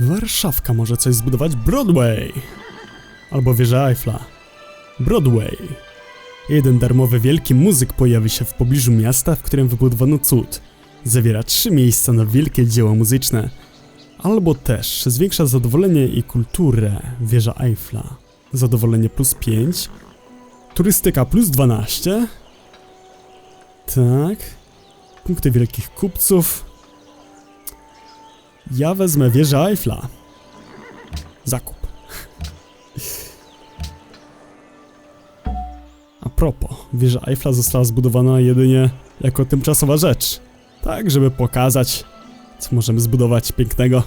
Warszawka może coś zbudować Broadway. Albo wieża Eiffla. Broadway. Jeden darmowy wielki muzyk pojawi się w pobliżu miasta, w którym wybudowano cud. Zawiera trzy miejsca na wielkie dzieła muzyczne. Albo też zwiększa zadowolenie i kulturę wieża Eiffla. Zadowolenie plus 5. Turystyka plus 12. Tak. Punkty wielkich kupców. Ja wezmę wieżę Eiffla. Zakup. A propos, wieża Eiffla została zbudowana jedynie jako tymczasowa rzecz. Tak, żeby pokazać, co możemy zbudować pięknego.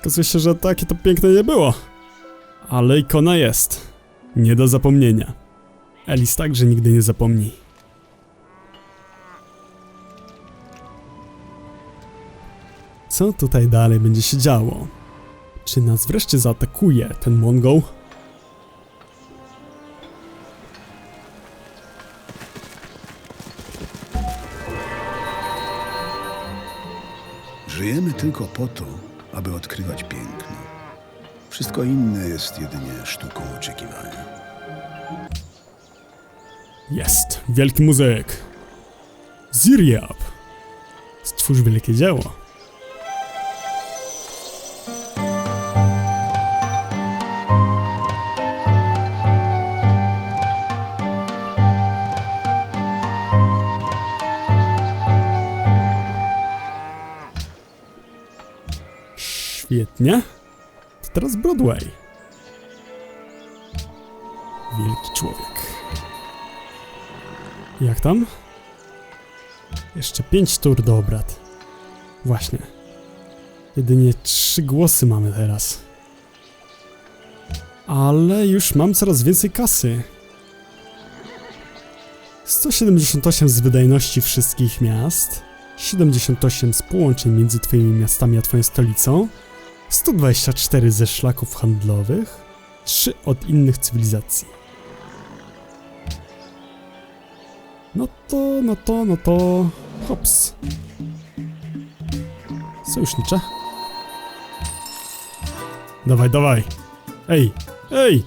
Okazuje się, że takie to piękne nie było. Ale ikona jest. Nie do zapomnienia. Elis także nigdy nie zapomni. Co tutaj dalej będzie się działo? Czy nas wreszcie zaatakuje ten Mongol? Żyjemy tylko po to, aby odkrywać piękno. Wszystko inne jest jedynie sztuką oczekiwania. Jest, wielki muzyk. Ziriab. Stwórz wielkie dzieło. Świetnie. To teraz Broadway. Wielki człowiek. Jak tam? Jeszcze pięć tur do obrad. Właśnie. Jedynie trzy głosy mamy teraz. Ale już mam coraz więcej kasy. 178 z wydajności wszystkich miast, 78 z połączeń między twoimi miastami a twoją stolicą, 124 ze szlaków handlowych, 3 od innych cywilizacji. No to, no to, no to... Hops. Sojusznicze. Dawaj, dawaj. Ej, ej!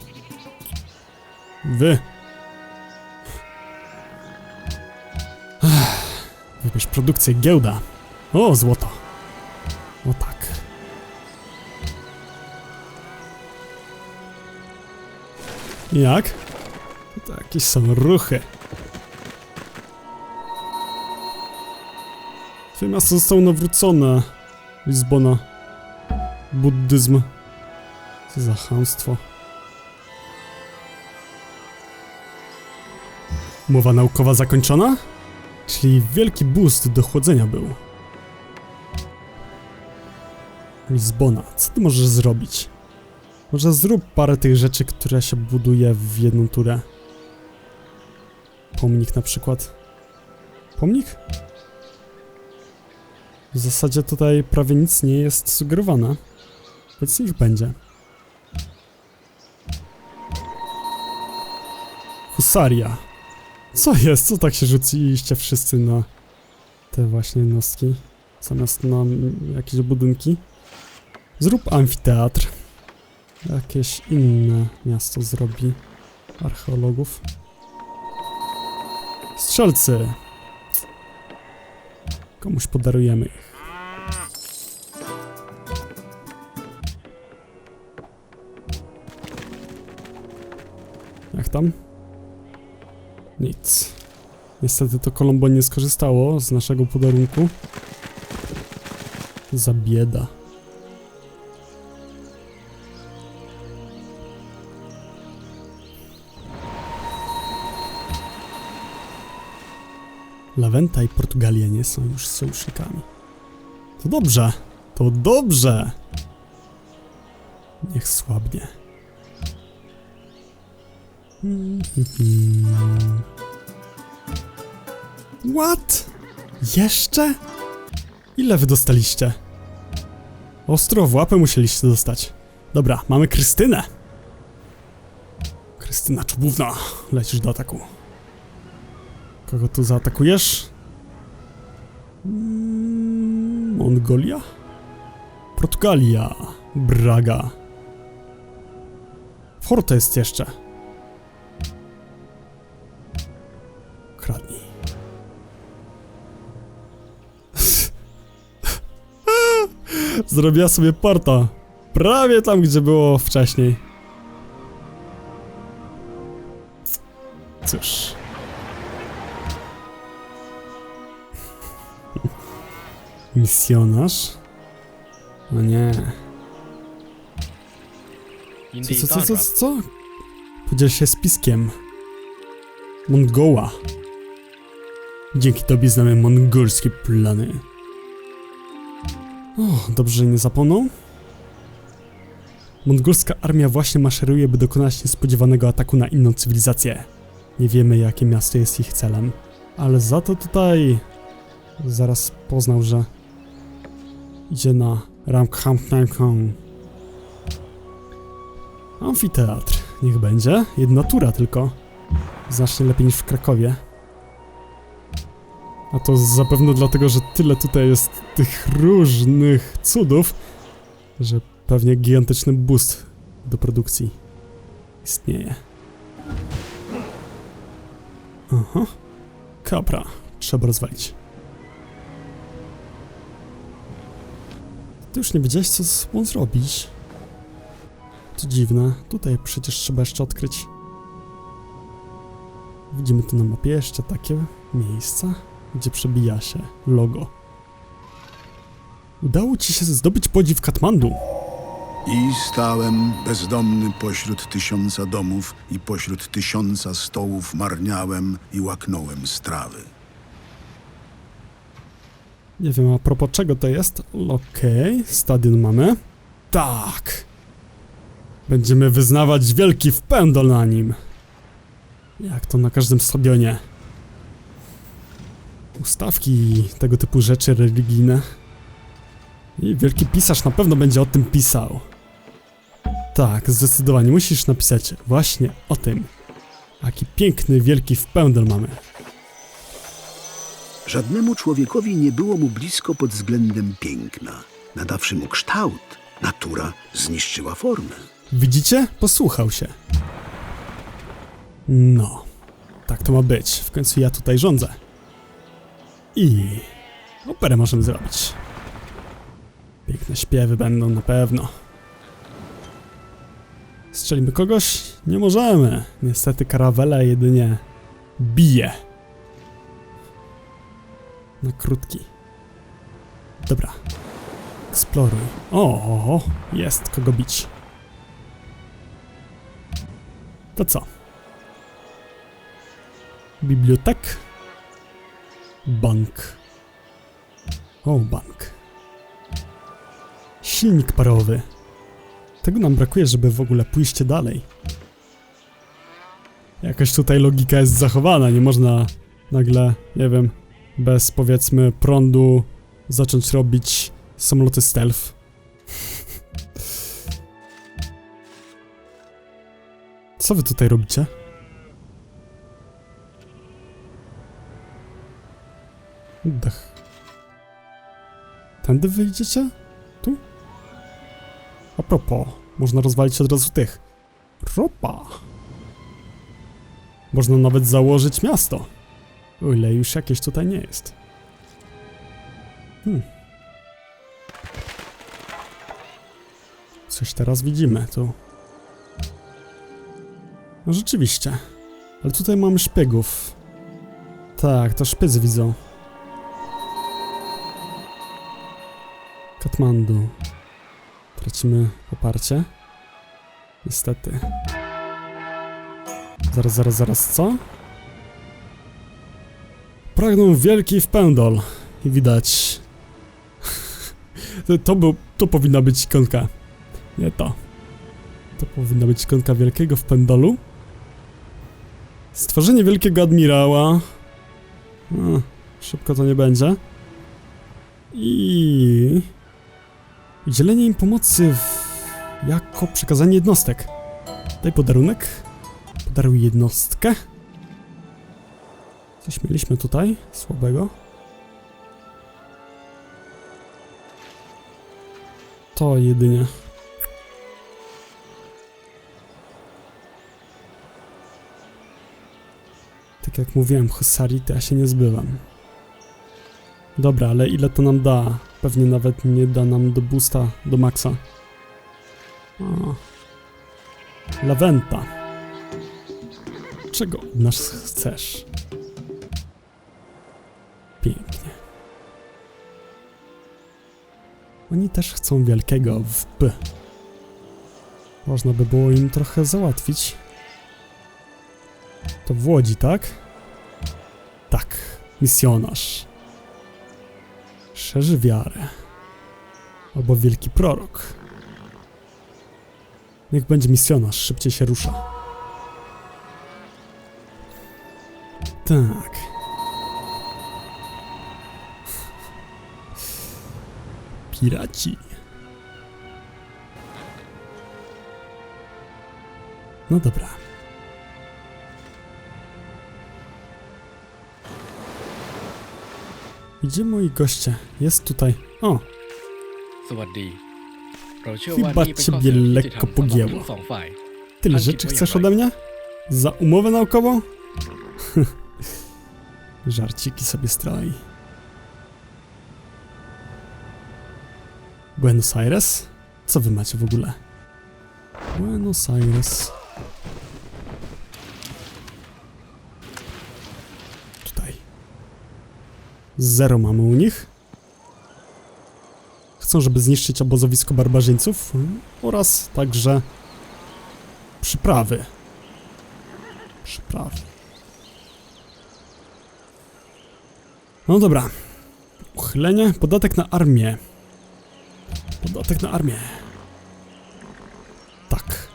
Wy. Wybierz produkcję giełda. O, złoto. Jak? To jakieś są ruchy. Twoje miasto zostało nawrócone. Lizbona. Buddyzm. Co za chamstwo. Mowa naukowa zakończona? Czyli wielki boost do chłodzenia był. Lizbona, co ty możesz zrobić? Może zrób parę tych rzeczy, które się buduje w jedną turę. Pomnik na przykład. Pomnik? W zasadzie tutaj prawie nic nie jest sugerowane. Więc niech będzie. Husaria. Co jest? Co tak się rzuciliście wszyscy na te właśnie jednostki? Zamiast na jakieś budynki? Zrób amfiteatr. Jakieś inne miasto zrobi archeologów. Strzelcy. Komuś podarujemy ich. Jak tam? Nic. Niestety to Kolombo nie skorzystało z naszego podarunku. Za bieda. Lawenta i Portugalia nie są już sojusznikami. To dobrze. To dobrze. Niech słabnie. What? Jeszcze? Ile wy dostaliście? Ostro w łapę musieliście dostać. Dobra, mamy Krystynę. Krystyna Czubówna, lecisz do ataku. Kogo tu zaatakujesz? Mm, Mongolia? Portugalia. Braga. Forte jest jeszcze. Kradnij. Zrobiła sobie porta. Prawie tam, gdzie było wcześniej. Cóż. Misjonarz? No nie. Co, co, co, co, co? co? Podziel się spiskiem. Mongoła. Dzięki tobie znamy mongolskie plany. O, dobrze, że nie zapomną. Mongolska armia właśnie maszeruje, by dokonać niespodziewanego ataku na inną cywilizację. Nie wiemy, jakie miasto jest ich celem, ale za to tutaj zaraz poznał, że idzie na Ramkhamknankong. Amfiteatr, niech będzie. Jedna tura tylko. Znacznie lepiej niż w Krakowie. A to zapewne dlatego, że tyle tutaj jest tych różnych cudów, że pewnie gigantyczny boost do produkcji istnieje. Aha. Kapra. Trzeba rozwalić. Ty już nie wiedziałeś, co ze sobą zrobić. To dziwne. Tutaj przecież trzeba jeszcze odkryć. Widzimy tu na mapie jeszcze takie miejsca, gdzie przebija się logo. Udało ci się zdobyć podziw Katmandu. I stałem bezdomny pośród tysiąca domów i pośród tysiąca stołów marniałem i łaknąłem strawy. Nie wiem a propos czego to jest. Okej, stadion mamy. Tak! Będziemy wyznawać wielki wpędol na nim. Jak to na każdym stadionie. Ustawki tego typu rzeczy religijne. I wielki pisarz na pewno będzie o tym pisał. Tak, zdecydowanie musisz napisać właśnie o tym. Jaki piękny, wielki wpędol mamy. Żadnemu człowiekowi nie było mu blisko pod względem piękna. Nadawszy mu kształt, natura zniszczyła formę. Widzicie? Posłuchał się. No, tak to ma być. W końcu ja tutaj rządzę. I operę możemy zrobić. Piękne śpiewy będą na pewno. Strzelimy kogoś? Nie możemy. Niestety karawela jedynie bije. Na krótki. Dobra. Eksploruj. O, jest kogo bić. To co? Bibliotek? Bank. O, bank. Silnik parowy. Tego nam brakuje, żeby w ogóle pójść dalej. Jakaś tutaj logika jest zachowana, nie można nagle, nie wiem, bez powiedzmy prądu zacząć robić samoloty stealth. Co wy tutaj robicie? Dech. Tędy wyjdziecie? Tu? A propos, można rozwalić od razu tych. Ropa. Można nawet założyć miasto. O ile już jakieś tutaj nie jest. Hmm. Coś teraz widzimy tu. No rzeczywiście. Ale tutaj mamy szpiegów. Tak, to szpiec widzą. Katmandu. Tracimy poparcie. Niestety. Zaraz, zaraz, zaraz, co? Pragną wielki wpędol. I widać. to, to, był, to powinna być ikonka. Nie to. To powinna być ikonka wielkiego wpędolu. Stworzenie wielkiego admirała. No, szybko to nie będzie. I... Udzielenie im pomocy w... jako przekazanie jednostek. Daj podarunek. Podaruj jednostkę. Coś mieliśmy tutaj słabego. to jedynie. Tak jak mówiłem, Hussari to ja się nie zbywam. Dobra, ale ile to nam da? Pewnie nawet nie da nam do boosta, do maksa. O. Lawenta. Czego nas chcesz? Pięknie. Oni też chcą wielkiego w P. Można by było im trochę załatwić. To w Łodzi, tak? Tak, misjonarz. Szerzy wiarę. Albo wielki prorok. Niech będzie misjonarz, szybciej się rusza. Tak. Piraci. No dobra. Gdzie moi goście? Jest tutaj. O, สวัสดี เราเชื่อว่า Chyba นี่เป็นข้อ ciebie เสนอที่ lekko ยุติธรรมสำหรับ pogięło. ทั้งสองฝ่าย tyle Anki, rzeczy twoja chcesz broń. ode mnie? Za umowę naukową? Żarciki sobie stroi. Buenos Aires? Co wy macie w ogóle? Buenos Aires. Tutaj. Zero mamy u nich. Chcą, żeby zniszczyć obozowisko barbarzyńców mm, oraz także przyprawy. Przyprawy. No dobra. Uchylenie, podatek na armię. Podatek na armię. Tak.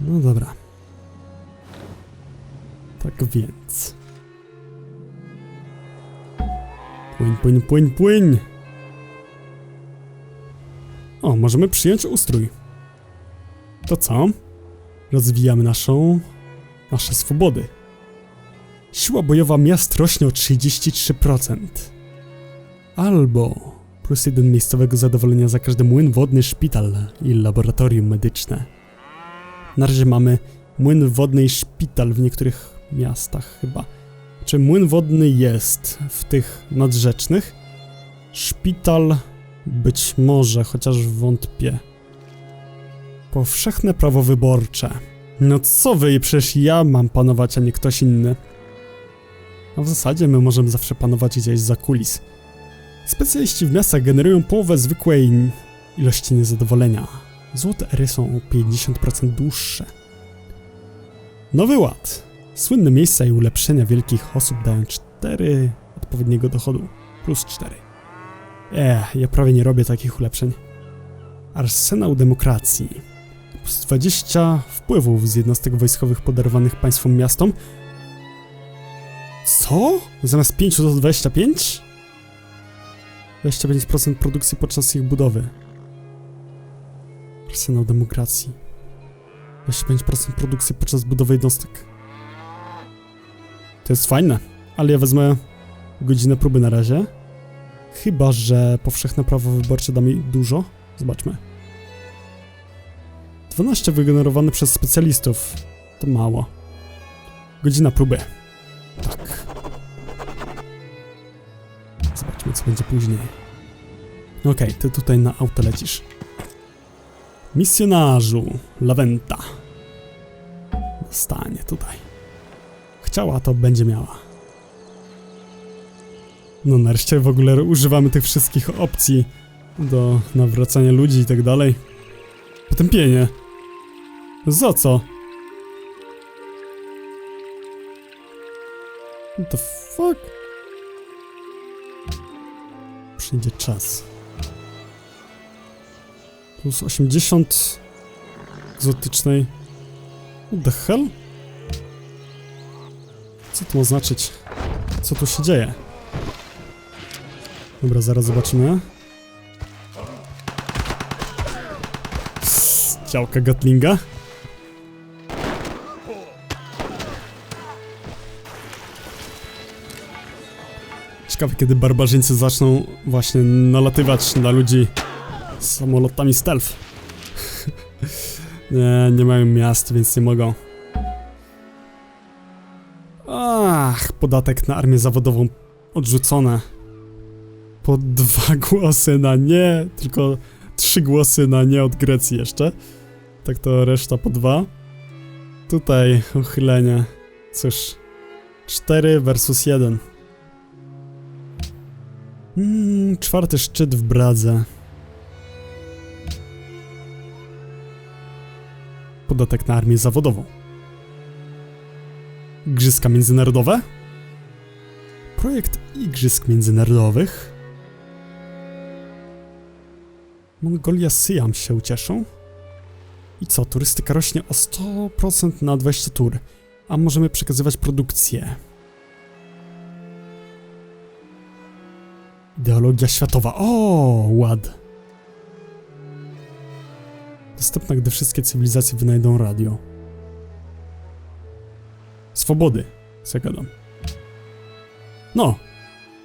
No dobra. Tak więc. Płyń, płyń, płyń, płyń. O, możemy przyjąć ustrój. To co? Rozwijamy naszą... nasze swobody. Siła bojowa miast rośnie o 33%. Albo plus jeden miejscowego zadowolenia za każdy młyn wodny, szpital i laboratorium medyczne. Na razie mamy młyn wodny i szpital w niektórych miastach chyba. Czy młyn wodny jest w tych nadrzecznych? Szpital być może, chociaż wątpię. Powszechne prawo wyborcze. No co wy, przecież ja mam panować, a nie ktoś inny. No w zasadzie my możemy zawsze panować gdzieś za kulis. Specjaliści w miastach generują połowę zwykłej ilości niezadowolenia. Złote ery są o 50% dłuższe. Nowy Ład. Słynne miejsca i ulepszenia wielkich osób dają 4 odpowiedniego dochodu. Plus 4. Ech, ja prawie nie robię takich ulepszeń. Arsenał demokracji. Plus 20 wpływów z jednostek wojskowych podarowanych państwom miastom. Co? Zamiast 5 to 25? 25% produkcji podczas ich budowy. Arsenał demokracji. 25% produkcji podczas budowy jednostek. To jest fajne, ale ja wezmę godzinę próby na razie. Chyba, że powszechne prawo wyborcze da mi dużo. Zobaczmy. 12 wygenerowane przez specjalistów. To mało. Godzina próby. Co będzie później. Okej, ty tutaj na auto lecisz. Misjonarzu, Lawenta. Dostanie tutaj. Chciała, to będzie miała. No nareszcie w ogóle używamy tych wszystkich opcji do nawracania ludzi i tak dalej. Potępienie. Za co? The fuck? Przyjdzie czas. Plus 80 egzotycznej. What the hell? Co to ma znaczyć? Co tu się dzieje? Dobra, zaraz zobaczymy. Działka Gatlinga. Kiedy barbarzyńcy zaczną właśnie nalatywać na ludzi samolotami stealth. nie, nie mają miast, więc nie mogą. Ach, podatek na armię zawodową odrzucone. Po dwa głosy na nie, tylko trzy głosy na nie od Grecji jeszcze. Tak to reszta po dwa. Tutaj uchylenie. Cóż, 4 versus 1. Mm, czwarty szczyt w Bradze. Podatek na armię zawodową. Igrzyska międzynarodowe? Projekt Igrzysk Międzynarodowych? Mongolia Siam się ucieszą? I co, turystyka rośnie o 100% na 20 tur, a możemy przekazywać produkcję. Ideologia światowa. O, ład. Dostępna, gdy wszystkie cywilizacje wynajdą radio. Swobody, gadam. No,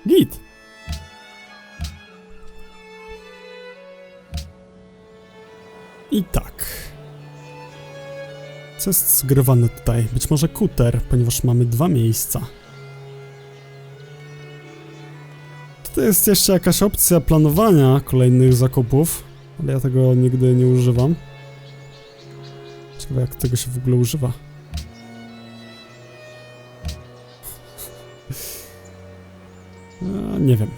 git. I tak. Co jest sugerowane tutaj? Być może kuter, ponieważ mamy dwa miejsca. Tutaj jest jeszcze jakaś opcja planowania kolejnych zakupów, ale ja tego nigdy nie używam. Ciekawe jak tego się w ogóle używa. Nie wiem.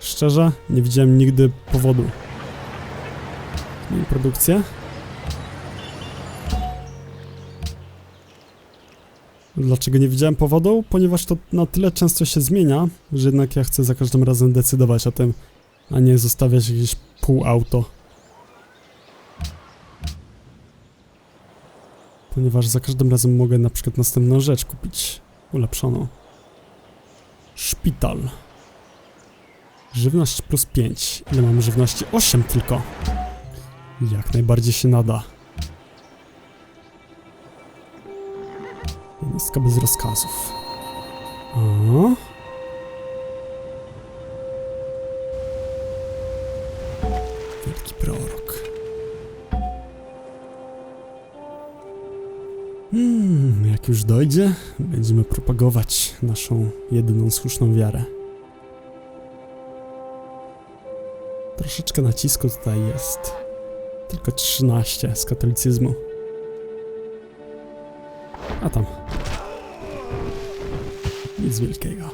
Szczerze, nie widziałem nigdy powodu. Zmień produkcję. Dlaczego nie widziałem powodu? Ponieważ to na tyle często się zmienia, że jednak ja chcę za każdym razem decydować o tym, a nie zostawiać jakieś pół auto. Ponieważ za każdym razem mogę na przykład następną rzecz kupić ulepszoną. Szpital. Żywność plus 5. Ile mamy żywności? 8 tylko. Jak najbardziej się nada. Jednostka bez rozkazów. O. Wielki prorok. Hmm, jak już dojdzie, będziemy propagować naszą jedyną słuszną wiarę. Troszeczkę nacisku tutaj jest. Tylko 13 z katolicyzmu. A tam. Nic wielkiego.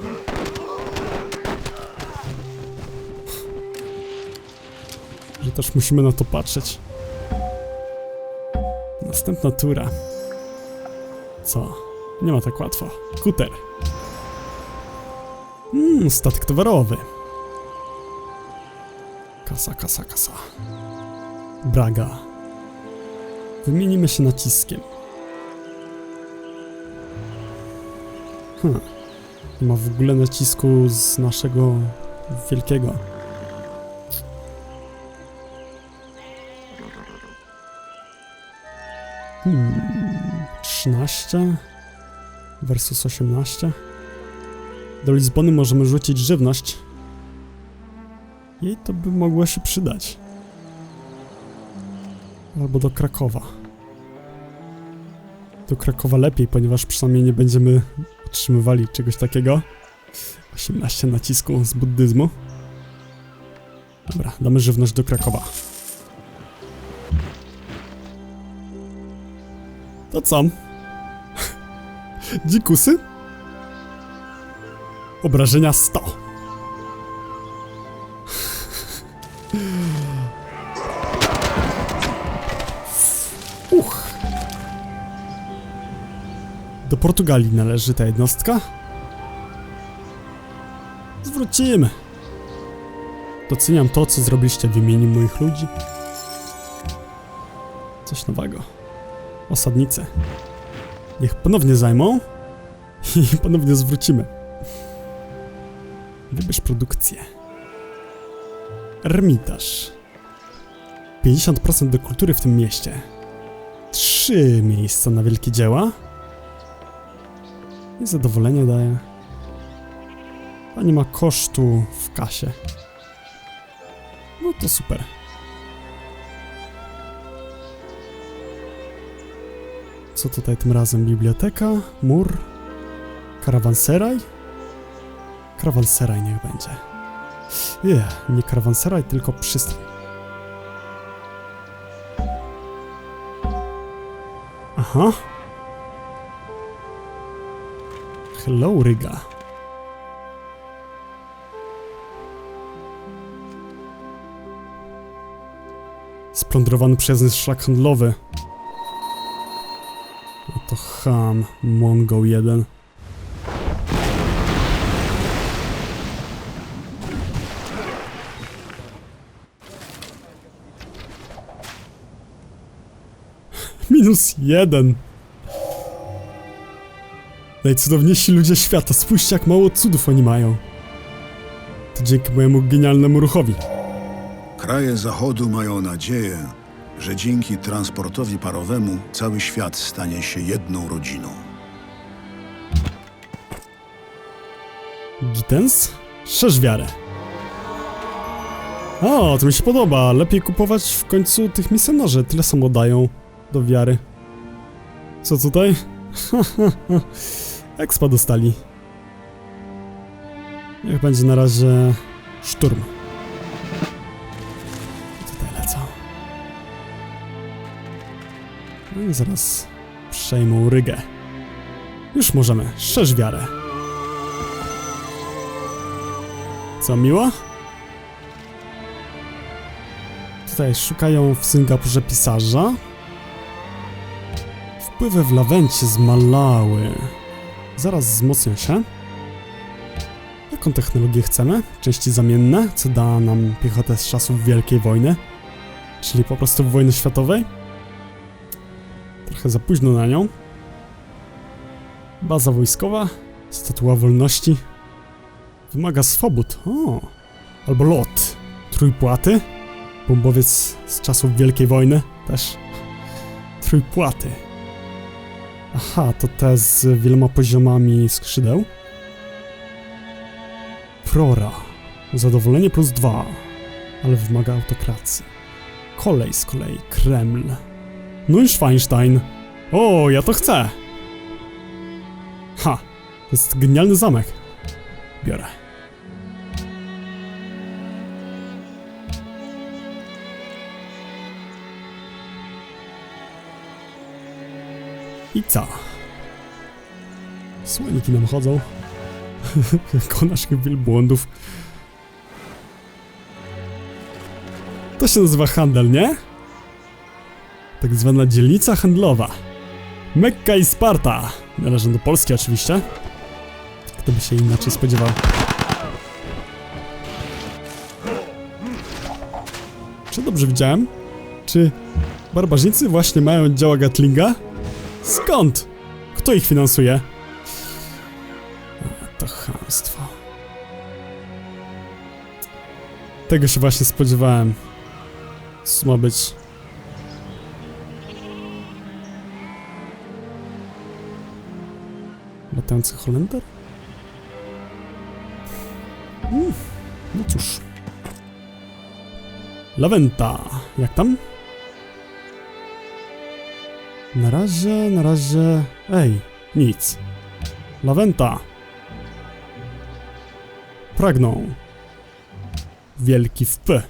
Że też musimy na to patrzeć. Następna tura. Co? Nie ma tak łatwo. Kuter. Mmm, statek towarowy. Kasa, kasa, kasa. Braga. Wymienimy się naciskiem. Hmm. Nie ma w ogóle nacisku z naszego wielkiego. Hmm. 13 versus 18. Do Lizbony możemy rzucić żywność. Jej to by mogło się przydać. Albo do Krakowa. Do Krakowa lepiej, ponieważ przynajmniej nie będziemy utrzymywali czegoś takiego. 18 nacisku z buddyzmu. Dobra, damy żywność do Krakowa. To co? Dzikusy? Obrażenia 100. Do Portugalii należy ta jednostka. Zwrócimy. Doceniam to, co zrobiliście w imieniu moich ludzi. Coś nowego. Osadnicy. Niech ponownie zajmą i ponownie zwrócimy. Wybierz produkcję. Ermitaż. 50% do kultury w tym mieście. Trzy miejsca na wielkie dzieła. I zadowolenie daje. A nie ma kosztu w kasie. No to super. Co tutaj tym razem? Biblioteka, mur, karawanseraj? Karawanseraj niech będzie. Nie, nie karawanseraj, tylko przystań. Aha. Hello, Ryga. Splądrowany przez nas szlak handlowy. Oto ham, Mongol jeden. Minus jeden. Najcudowniejsi ludzie świata, spójrzcie jak mało cudów oni mają. To dzięki mojemu genialnemu ruchowi. Kraje Zachodu mają nadzieję, że dzięki transportowi parowemu cały świat stanie się jedną rodziną. Gittens? Szerz wiarę. O, to mi się podoba. Lepiej kupować w końcu tych misjonarzy. Tyle samo dają do wiary. Co tutaj? Expa dostali. Niech będzie na razie szturm. Tutaj lecą. No i zaraz przejmą Rygę. Już możemy. Szerz wiarę. Co, miło? Tutaj szukają w Singapurze pisarza. Wpływy w Lawencie zmalały. Zaraz wzmocnią się. Jaką technologię chcemy? Części zamienne, co da nam piechotę z czasów Wielkiej Wojny. Czyli po prostu wojny światowej. Trochę za późno na nią. Baza wojskowa. Statua wolności. Wymaga swobód. O. Albo lot. Trójpłaty. Bombowiec z czasów Wielkiej Wojny. Też. Trójpłaty. Aha, to te z wieloma poziomami skrzydeł. Prora. Zadowolenie plus dwa. Ale wymaga autokracji. Kolej z kolei. Kreml. No i Schweinstein. O, ja to chcę. Ha. To jest genialny zamek. Biorę. I co? Słoniki nam chodzą. Koło naszych wielbłądów. To się nazywa handel, nie? Tak zwana dzielnica handlowa. Mekka i Sparta. Należą do Polski oczywiście. Kto by się inaczej spodziewał? Czy dobrze widziałem? Czy barbarzyńcy właśnie mają działa Gatlinga? Skąd? Kto ich finansuje? To chamstwo. Tego się właśnie spodziewałem. Co ma być? Latający Holender? Mm, no cóż. Lawenta. Jak tam? Na razie, na razie... Ej, nic. Lawenta. Pragną. Wielki w P.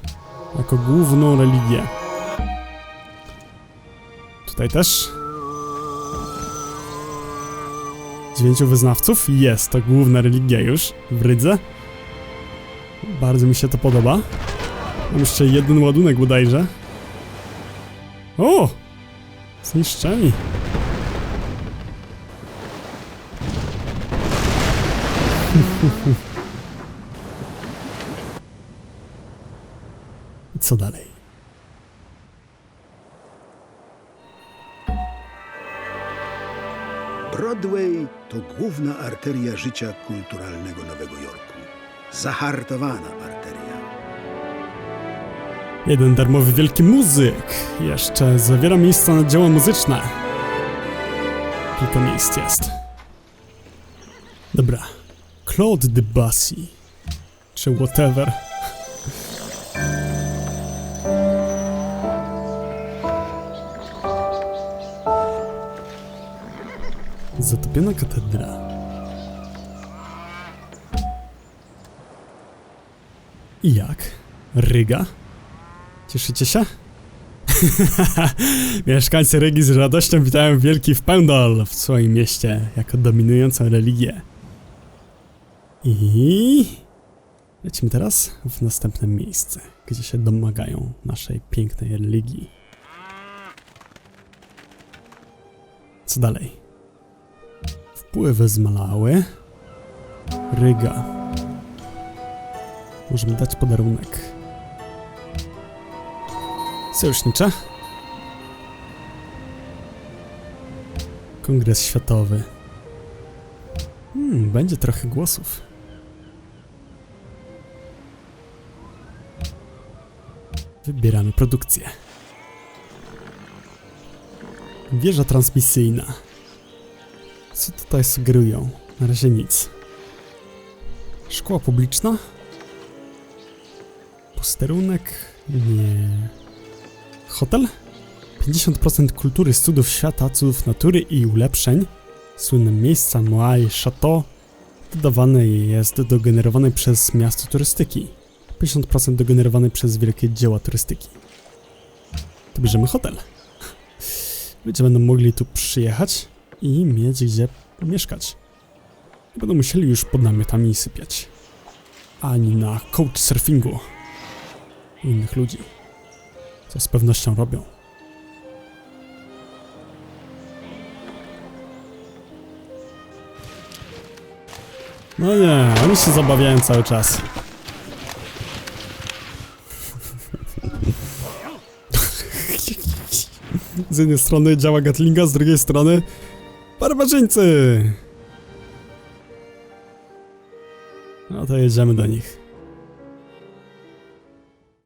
Jako główną religię. Tutaj też. Dziewięciu wyznawców? Jest to główna religia już w Rydze. Bardzo mi się to podoba. Mam jeszcze jeden ładunek bodajże. O! Zniszczeni. Co dalej? Broadway to główna arteria życia kulturalnego Nowego Jorku. Zahartowana arteria. Jeden darmowy wielki muzyk. Jeszcze zawiera miejsca na dzieła muzyczne. Kilka miejsc jest. Dobra. Claude de Bassy. Czy whatever. Zatopiona katedra. I jak? Ryga? Cieszycie się? Mieszkańcy Rygi z radością witają wielki wpędol w swoim mieście jako dominującą religię. I lecimy teraz w następne miejsce, gdzie się domagają naszej pięknej religii. Co dalej? Wpływy zmalały. Ryga. Możemy dać podarunek. Sojusznicza. Kongres Światowy. Hmm, będzie trochę głosów. Wybieramy produkcję. Wieża transmisyjna. Co tutaj sugerują? Na razie nic. Szkoła publiczna? Posterunek? Nie. Hotel? 50% kultury z cudów świata, cudów natury i ulepszeń. Słynne miejsca Moai Chateau dodawane jest do generowanej przez miasto turystyki. 50% do generowanej przez wielkie dzieła turystyki. To bierzemy hotel. Ludzie będą mogli tu przyjechać i mieć gdzie mieszkać. Nie będą musieli już pod namiotami sypiać. Ani na couchsurfingu innych ludzi. Co z pewnością robią. No nie, oni się zabawiają cały czas. Z jednej strony działa Gatlinga, z drugiej strony barbarzyńcy. No to jedziemy do nich.